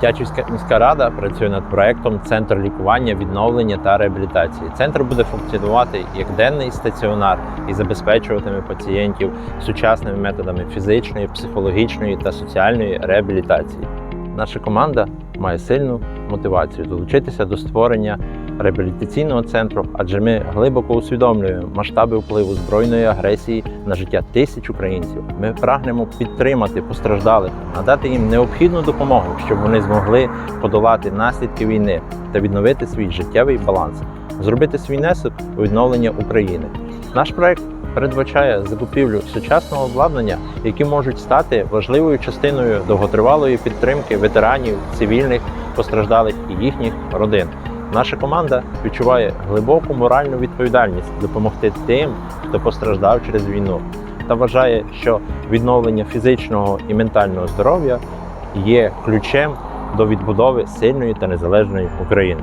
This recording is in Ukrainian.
Тячівська міська рада працює над проектом Центр лікування, відновлення та реабілітації. Центр буде функціонувати як денний стаціонар і забезпечуватиме пацієнтів сучасними методами фізичної, психологічної та соціальної реабілітації. Наша команда має сильну мотивацію долучитися до створення реабілітаційного центру, адже ми глибоко усвідомлюємо масштаби впливу збройної агресії на життя тисяч українців. Ми прагнемо підтримати постраждалих, надати їм необхідну допомогу, щоб вони змогли подолати наслідки війни та відновити свій життєвий баланс, зробити свій внесок у відновлення України. Наш проект передбачає закупівлю сучасного обладнання, які можуть стати важливою частиною довготривалої підтримки ветеранів, цивільних постраждалих і їхніх родин. Наша команда відчуває глибоку моральну відповідальність допомогти тим, хто постраждав через війну, та вважає, що відновлення фізичного і ментального здоров'я є ключем до відбудови сильної та незалежної України.